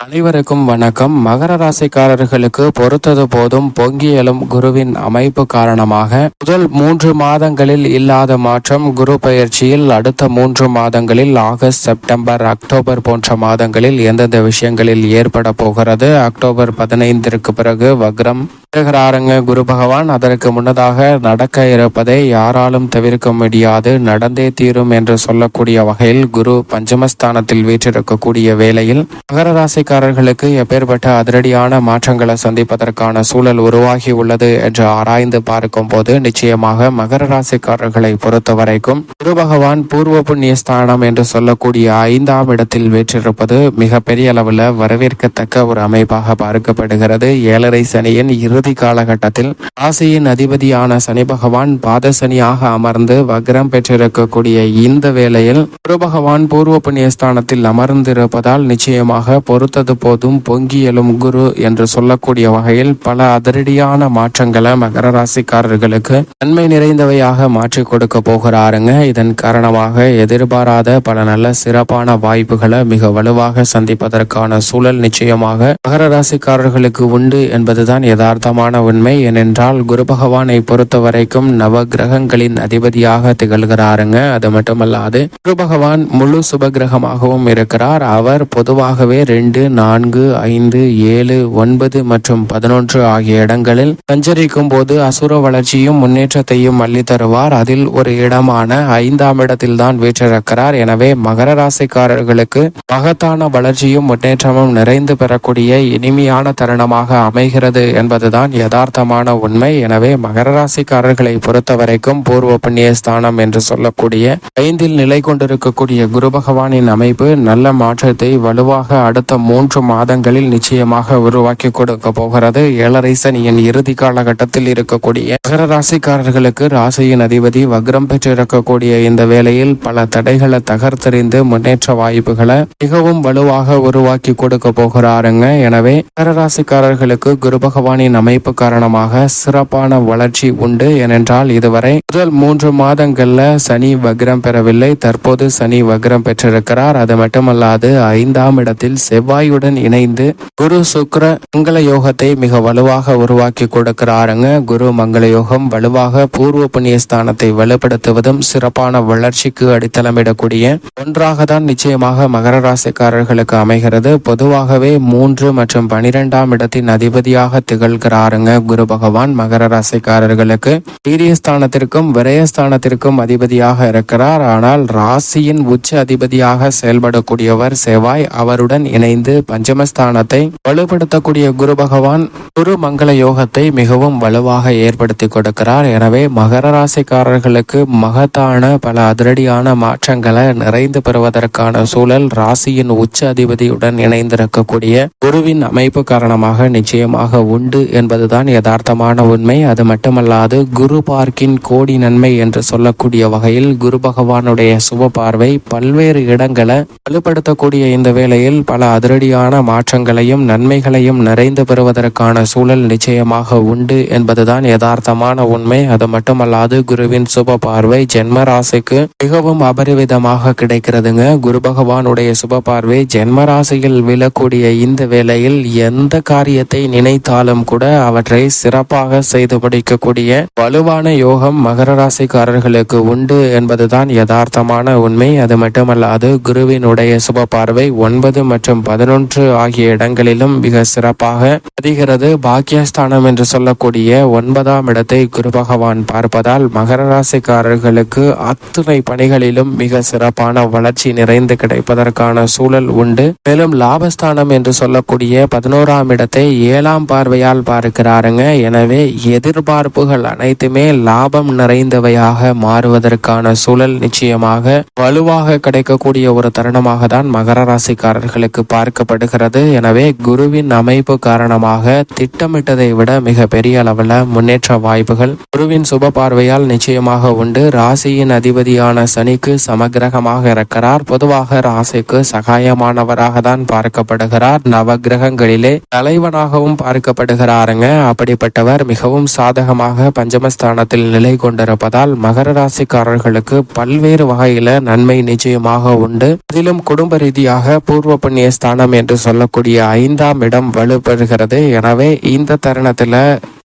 அனைவருக்கும் வணக்கம். மகர ராசிக்காரர்களுக்கு பொறுத்தது போதும் பொங்கி எழும் குருவின் அமைப்பு காரணமாக முதல் மூன்று மாதங்களில் இல்லாத மாற்றம் குரு பயிற்சியில் அடுத்த மூன்று மாதங்களில் ஆகஸ்ட் செப்டம்பர் அக்டோபர் போன்ற மாதங்களில் எந்தெந்த விஷயங்களில் ஏற்பட போகிறது? அக்டோபர் பதினைந்திற்கு பிறகு வக்ரம் பெறுகிறாருங்க குரு பகவான் அதற்கு முன்னதாக நடக்க இருப்பதை யாராலும் தவிர்க்க முடியாது. நடந்தே தீரும் என்று சொல்லக்கூடிய வகையில் குரு பஞ்சமஸ்தானத்தில் வீற்றிருக்கக்கூடிய வேளையில் மகர ராசிக்காரர்களுக்கு எப்பேற்பட்ட அதிரடியான மாற்றங்களை சந்திப்பதற்கான சூழல் உருவாகி உள்ளது என்று ஆராய்ந்து பார்க்கும் போது நிச்சயமாக மகர ராசிக்காரர்களை பொறுத்த வரைக்கும் குரு பகவான் பூர்வ புண்ணிய ஸ்தானம் என்று சொல்லக்கூடிய ஐந்தாம் இடத்தில் வீற்றிருப்பது மிகப்பெரிய அளவில் வரவேற்கத்தக்க ஒரு அமைப்பாக பார்க்கப்படுகிறது. ஏழரை சனியின் இறுதி காலகட்டத்தில் ராசியின் அதிபதியான சனி பகவான் பாதசனியாக அமர்ந்து வக்ரம் பெற்றிருக்கக்கூடிய இந்த வேளையில் குரு பகவான் பூர்வ புண்ணியஸ்தானத்தில் அமர்ந்திருப்பதால் நிச்சயமாக பொறுத்தது போதும் பொங்கி எழும் குரு என்று சொல்லக்கூடிய வகையில் பல அதிரடியான மாற்றங்களை மகர ராசிக்காரர்களுக்கு நன்மை நிறைந்தவையாக மாற்றி கொடுக்க போகிறாருங்க. இதன் காரணமாக எதிர்பாராத பல நல்ல சிறப்பான வாய்ப்புகளை மிக வலுவாக சந்திப்பதற்கான சூழல் நிச்சயமாக மகர ராசிக்காரர்களுக்கு உண்டு என்பதுதான் யதார்த்தமான உண்மை ஏனென்றால் குரு பகவானை பொறுத்த வரைக்கும் நவ கிரகங்களின் அதிபதியாக திகழ்கிறாருங்க. அது மட்டுமல்லாது குரு பகவான் முழு சுபகிரகமாகவும் இருக்கிறார். அவர் பொதுவாகவே ரெண்டு நான்கு ஐந்து ஏழு ஒன்பது மற்றும் பதினொன்று ஆகிய இடங்களில் சஞ்சரிக்கும் போது அசுர வளர்ச்சியும் முன்னேற்றத்தையும் அள்ளி தருவார். அதில் ஒரு இடமான ஐந்தாம் இடத்தில் தான் வீற்றிருக்கிறார். எனவே மகர ராசிக்காரர்களுக்கு மகத்தான வளர்ச்சியும் முன்னேற்றமும் நிறைந்து பெறக்கூடிய இனிமையான தருணமாக அமைகிறது என்பதுதான் யதார்த்தமான உண்மை. எனவே மகர ராசிக்காரர்களை பொறுத்த வரைக்கும் பூர்வ புண்ணிய ஸ்தானம் என்று சொல்லக்கூடிய ஐந்தில் நிலை கொண்டிருக்கக்கூடிய குரு பகவானின் அமைப்பு நல்ல மாற்றத்தை வலுவாக அடுத்த மூன்று மாதங்களில் நிச்சயமாக உருவாக்கி கொடுக்க போகிறது. ஏழரை சனியின் இறுதி காலகட்டத்தில் இருக்கக்கூடிய மகர ராசிக்காரர்களுக்கு ராசியின் அதிபதி வக்ரம் பெற்றிருக்கக்கூடிய இந்த வேளையில் பல தடைகளை தகர்த்தெறிந்து முன்னேற்ற வாய்ப்புகளை மிகவும் வலுவாக உருவாக்கி கொடுக்க போகிறாருங்க. எனவே மகர ராசிக்காரர்களுக்கு குரு பகவானின் அமைப்பு காரணமாக சிறப்பான வளர்ச்சி உண்டு ஏனென்றால் இதுவரை முதல் மூன்று மாதங்கள்ல சனி வக்ரம் பெறவில்லை. தற்போது சனி வக்ரம் பெற்றிருக்கிறார். அது மட்டுமல்லாது ஐந்தாம் இடத்தில் செவ்வாயுடன் இணைந்து குரு சுக்ர மங்கள யோகத்தை மிக வலுவாக உருவாக்கி கொடுக்கிறாருங்க. குரு மங்கள யோகம் வலுவாக பூர்வ புண்ணிய ஸ்தானத்தை வலுப்படுத்துவதும் சிறப்பான வளர்ச்சிக்கு அடித்தளமிடக்கூடிய ஒன்றாக தான் நிச்சயமாக மகர ராசிக்காரர்களுக்கு அமைகிறது. பொதுவாகவே மூன்று மற்றும் பனிரெண்டாம் இடத்தின் அதிபதியாக திகழ்கிறார். திகழ்கிறாருங்க குரு பகவான் மகர ராசிக்காரர்களுக்கு வீரியஸ்தானத்திற்கும் விரயஸ்தானத்திற்கும் அதிபதியாக இருக்கிறார். ஆனால் ராசியின் உச்ச அதிபதியாக செயல்படக்கூடியவர் செவ்வாய். அவருடன் இணைந்து பஞ்சமஸ்தானத்தை வலுப்படுத்தக்கூடிய குரு பகவான் குரு மங்கள யோகத்தை மிகவும் வலுவாக ஏற்படுத்தி கொடுக்கிறார். எனவே மகர ராசிக்காரர்களுக்கு மகத்தான பல அதிரடியான மாற்றங்களை நிறைந்து பெறுவதற்கான சூழல் ராசியின் உச்ச அதிபதியுடன் இணைந்திருக்கக்கூடிய குருவின் அமைப்பு காரணமாக நிச்சயமாக உண்டு என்பதுதான் யதார்த்தமான உண்மை. அது மட்டுமல்லாது குரு பார்க்கின் கோடி நன்மை என்று சொல்லக்கூடிய வகையில் குரு பகவானுடைய சுப பார்வை பல்வேறு இடங்களை வலுப்படுத்தக்கூடிய இந்த வேளையில் பல அதிரடியான மாற்றங்களையும் நன்மைகளையும் நிறைந்து பெறுவதற்கான சூழல் நிச்சயமாக உண்டு என்பதுதான் யதார்த்தமான உண்மை. அது மட்டுமல்லாது குருவின் சுப பார்வை ஜென்ம ராசிக்கு மிகவும் அபரிவிதமாக கிடைக்கிறதுங்க. குரு பகவானுடைய சுப பார்வை ஜென்ம ராசியில் விழக்கூடிய இந்த வேளையில் எந்த காரியத்தை நினைத்தாலும் கூட அவற்றை சிறப்பாக செய்து முடிக்கக்கூடிய வலுவான யோகம் மகர ராசிக்காரர்களுக்கு உண்டு என்பதுதான் யதார்த்தமான உண்மை. அது மட்டுமல்லாது குருவினுடைய சுப பார்வை ஒன்பது மற்றும் பதினொன்று ஆகிய இடங்களிலும் மிக சிறப்பாக பதிகிறது. பாக்கியஸ்தானம் என்று சொல்லக்கூடிய ஒன்பதாம் இடத்தை குரு பகவான் பார்ப்பதால் மகர ராசிக்காரர்களுக்கு அத்துணை பணிகளிலும் மிக சிறப்பான வளர்ச்சி நிறைந்து கிடைப்பதற்கான சூழல் உண்டு. மேலும் லாபஸ்தானம் என்று சொல்லக்கூடிய பதினோராம் இடத்தை ஏழாம் பார்வையால் இருக்கிறாருங்க எனவே எதிர்பார்ப்புகள் அனைத்துமே லாபம் நிறைந்தவையாக மாறுவதற்கான சூழல் நிச்சயமாக வலுவாக கிடைக்கக்கூடிய ஒரு தருணமாக தான் மகர ராசிக்காரர்களுக்கு பார்க்கப்படுகிறது. எனவே குருவின் அமைப்பு காரணமாக திட்டமிட்டதை விட மிக பெரிய அளவில் முன்னேற்ற வாய்ப்புகள் குருவின் சுப பார்வையால் நிச்சயமாக உண்டு. ராசியின் அதிபதியான சனிக்கு சமகிரகமாக இருக்கிறார். பொதுவாக ராசிக்கு சகாயமானவராக தான் பார்க்கப்படுகிறார். நவகிரகங்களிலே தலைவனாகவும் பார்க்கப்படுகிறார் இருக்கிறாருங்க அப்படிப்பட்டவர் மிகவும் சாதகமாக பஞ்சமஸ்தானத்தில் நிலை கொண்டிருப்பதால் மகர ராசிக்காரர்களுக்கு பல்வேறு வகையில நன்மை நிச்சயமாக உண்டு. அதிலும் குடும்ப ரீதியாக பூர்வ புண்ணிய ஸ்தானம் என்று சொல்லக்கூடிய ஐந்தாம் இடம் வலுப்பெறுகிறது. எனவே இந்த தருணத்துல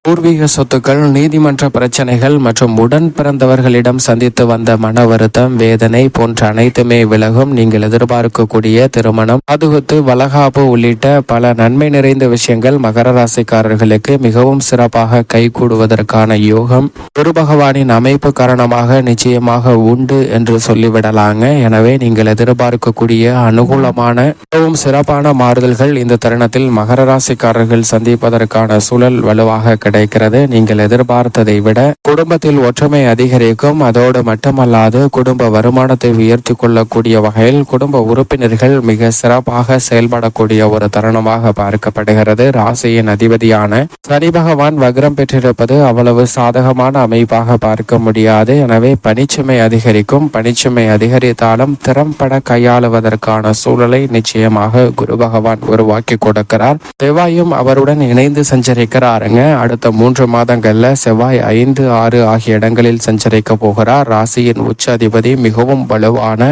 பூர்வீக சொத்துக்கள் நீதிமன்ற பிரச்சனைகள் மற்றும் உடன் பிறந்தவர்களிடம் சந்தித்து வந்த மன வருத்தம் வேதனை போன்ற அனைத்துமே விலகும் நீங்கள் எதிர்பார்க்கக்கூடிய திருமணம். பாதுகாத்து வளகாப்பு உள்ளிட்ட பல நன்மை நிறைந்த விஷயங்கள் மகர ராசிக்காரர்களுக்கு மிகவும் சிறப்பாக கைகூடுவதற்கான யோகம். குரு பகவானின் அமைப்பு காரணமாக நிச்சயமாக உண்டு என்று சொல்லிவிடலாங்க. எனவே நீங்கள் எதிர்பார்க்கக்கூடிய அனுகூலமான மிகவும் சிறப்பான மாறுதல்கள் இந்த தருணத்தில் மகர ராசிக்காரர்கள் சந்திப்பதற்கான சூழல் வலுவாக கிடைக்கிறது. நீங்கள் எதிர்பார்த்ததை விட குடும்பத்தில் ஒற்றுமை அதிகரிக்கும். அதோடு மட்டுமல்லாது குடும்ப வருமானத்தை உயர்த்தி கொள்ளக்கூடிய வகையில் குடும்ப உறுப்பினர்கள் மிக சிறப்பாக செயல்படக்கூடிய ஒரு தருணமாக பார்க்கப்படுகிறது. ராசியின் அதிபதியான சனி பகவான் வக்ரம் பெற்றிருப்பது அவ்வளவு சாதகமான அமைப்பாக பார்க்க முடியாது. எனவே பணிச்சுமை அதிகரிக்கும். பணிச்சுமை அதிகரித்தாலும் திறம்பட கையாளுவதற்கான சூழலை நிச்சயமாக குரு பகவான் உருவாக்கி கொடுக்கிறார். செவ்வாயும் அவருடன் இணைந்து சஞ்சரிக்கிறாருங்க. அடுத்த மூன்று மாதங்கள்ல செவ்வாய் ஐந்து ஆறு ஆகிய இடங்களில் சஞ்சரிக்க போகிறார். ராசியின் உச்ச அதிபதி மிகவும் வலுவான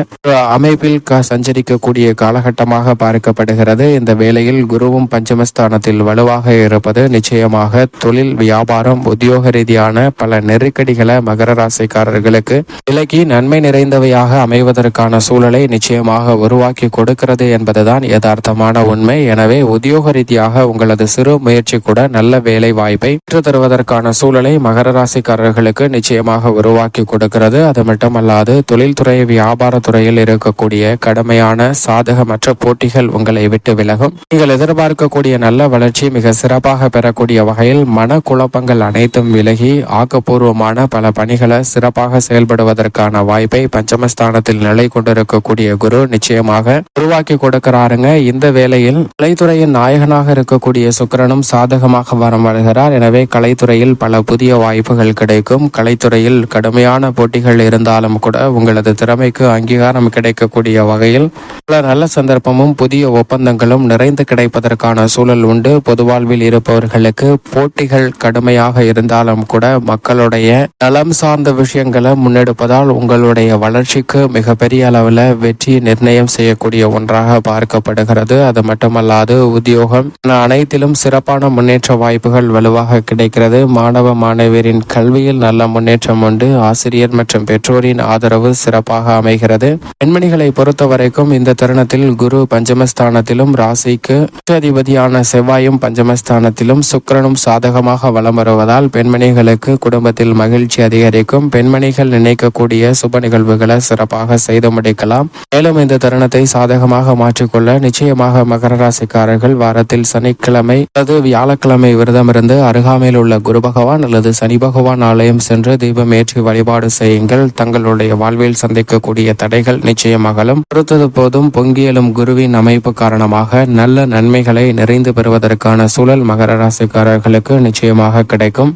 அமைப்பில் சஞ்சரிக்கக்கூடிய காலகட்டமாக பார்க்கப்படுகிறது. இந்த வேளையில் குருவும் பஞ்சமஸ்தானத்தில் வலுவாக இருப்பது நிச்சயமாக தொழில் வியாபாரம் உத்தியோக ரீதியான பல நெருக்கடிகளை மகர ராசிக்காரர்களுக்கு விலகி நன்மை நிறைந்தவையாக அமைவதற்கான சூழலை நிச்சயமாக உருவாக்கி கொடுக்கிறது என்பதுதான் யதார்த்தமான உண்மை. எனவே உத்தியோக ரீதியாக உங்களது சிறு முயற்சி கூட நல்ல வேலை வாய்ப்பை பெற்று தருவதற்கான சூழலை மகர ராசிக்காரர்களுக்கு நிச்சயமாக உருவாக்கி கொடுக்கிறது. அது மட்டுமல்லாது தொழில்துறை வியாபாரத்துறையில் இருக்கக்கூடிய கடமையான சாதகமற்ற போட்டிகள் உங்களை விட்டு விலகும். நீங்கள் எதிர்பார்க்கக்கூடிய நல்ல வளர்ச்சி மிக சிறப்பாக பெறக்கூடிய வகையில் மன குழப்பங்கள் அனைத்தும் விலகி ஆக்கப்பூர்வமான பல பணிகளை சிறப்பாக செயல்படுவதற்கான வாய்ப்பை பஞ்சமஸ்தானத்தில் நிலை கொண்டிருக்கக்கூடிய குரு நிச்சயமாக உருவாக்கி கொடுக்கிறாருங்க. இந்த வேளையில் கலைத்துறையின் நாயகனாக இருக்கக்கூடிய சுக்கிரனும் சாதகமாக வரம் வருகிறார். எனவே கலைத்துறையில் பல புதிய வாய்ப்புகள் கிடைக்கும். கலைத்துறையில் கடுமையான போட்டிகள் இருந்தாலும் கூட உங்களது திறமைக்கு அங்கீகாரம் கிடைக்கக்கூடிய வகையில் பல நல்ல சந்தர்ப்பமும் புதிய ஒப்பந்தங்களும் நிறைந்து கிடைப்பதற்கான சூழல் உண்டு. பொதுவாழ்வில் இருப்பவர்களுக்கு போட்டிகள் கடுமையாக இருந்தாலும் கூட மக்களுடைய நலம் சார்ந்த விஷயங்களை முன்னெடுப்பதால் உங்களுடைய வளர்ச்சிக்கு மிகப்பெரிய அளவில் வெற்றி நிர்ணயம் செய்யக்கூடிய ஒன்றாக பார்க்கப்படுகிறது. அது மட்டுமல்லாது உத்தியோகம் அனைத்திலும் சிறப்பான முன்னேற்ற வாய்ப்புகள் வலுவாக கிடைக்கிறது. மாணவ மாணவியரின் கல்வியில் நல்ல முன்னேற்றம் உண்டு. ஆசிரியர் மற்றும் பெற்றோரின் ஆதரவு சிறப்பாக அமைகிறது. பெண்மணிகளை பொறுத்த வரைக்கும் இந்த தருணத்தில் குரு பஞ்சமஸ்தானத்திலும் ராசிக்கு அதிபதியான செவ்வாயும் பஞ்சமஸ்தானத்திலும் சுக்கரனும் சாதகமாக வலம் வருவதால் பெண்மணிகளுக்கு குடும்பத்தில் மகிழ்ச்சி அதிகரிக்கும். பெண்மணிகள் நினைக்கக்கூடிய சுப நிகழ்வுகளை சிறப்பாக செய்து முடிக்கலாம். மேலும் இந்த தருணத்தை சாதகமாக மாற்றிக்கொள்ள நிச்சயமாக மகர ராசிக்காரர்கள் வாரத்தில் சனிக்கிழமை அல்லது வியாழக்கிழமை விரதமிருந்து அருகாமையில் உள்ள குரு பகவான் அல்லது சனி பகவான் ஆலயம் சென்று தீபம் ஏற்றி வழிபாடு செய்யுங்கள். தங்களுடைய வாழ்வில் சந்திக்கக்கூடிய தடைகள் நிச்சயமாகலும் பொறுத்தது போதும் பொங்கியலும் குருவின் அமைப்பு காரணமாக நல்ல நன்மைகளை நிறைந்து பெறுவதற்கான சூழல் மகர ராசிக்காரர்களுக்கு நிச்சயமாக கிடைக்கும்.